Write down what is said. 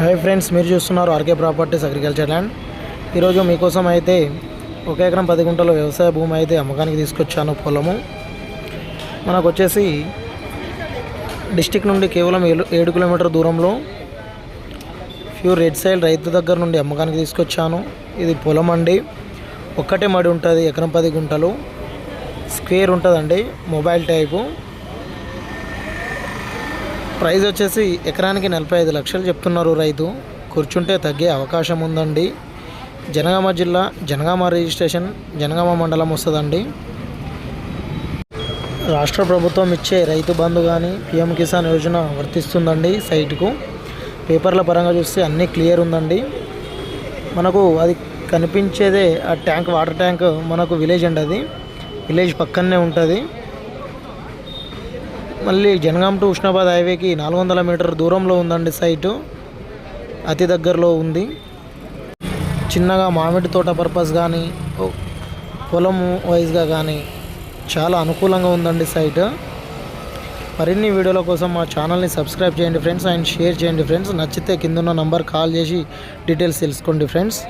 Hi friends మీరు చూస్తున్నారు RK properties agriculture land ఈరోజు మీకోసం అయితే ఒక ఎకరం పది గుంటల వ్యవసాయ భూమి అయితే అమ్మకానికి తీసుకొచ్చాను పొలము. మనకు వచ్చేసి డిస్టిక్ నుండి కేవలం ఏడు ఏడు కిలోమీటర్ దూరంలో ప్యూర్ రెడ్ సైల్ రైతు దగ్గర నుండి అమ్మకానికి తీసుకొచ్చాను. ఇది పొలం అండి. ఒక్కటే మడి ఉంటుంది ఎకరం పది గుంటలు. స్క్వేర్ ఉంటుందండి మొబైల్ టైపు. ప్రైస్ వచ్చేసి ఎకరానికి నలభై ఐదు లక్షలు చెప్తున్నారు రైతు. కూర్చుంటే తగ్గే అవకాశం ఉందండి. జనగామ జిల్లా జనగామ రిజిస్ట్రేషన్ జనగామ మండలం వస్తుందండి. రాష్ట్ర ప్రభుత్వం ఇచ్చే రైతు బంధు కానీ పిఎం కిసాన్ యోజన వర్తిస్తుందండి సైట్కు. పేపర్ల పరంగా చూస్తే అన్నీ క్లియర్ ఉందండి. మనకు అది కనిపించేదే ఆ ట్యాంక్ వాటర్ ట్యాంక్ మనకు విలేజ్ అండి అది. విలేజ్ పక్కనే ఉంటుంది. మళ్ళీ జనగాం టు ఉష్ణాబాద్ హైవేకి నాలుగు వందల మీటర్ దూరంలో ఉందండి సైటు. అతి దగ్గరలో ఉంది. చిన్నగా మామిడి తోట పర్పస్ కానీ పొలం వైజ్గా కానీ చాలా అనుకూలంగా ఉందండి సైట్. మరిన్ని వీడియోల కోసం మా ఛానల్ని సబ్స్క్రైబ్ చేయండి ఫ్రెండ్స్. అండ్ షేర్ చేయండి ఫ్రెండ్స్. నచ్చితే కింద ఉన్న నంబర్ కాల్ చేసి డీటెయిల్స్ తెలుసుకోండి ఫ్రెండ్స్.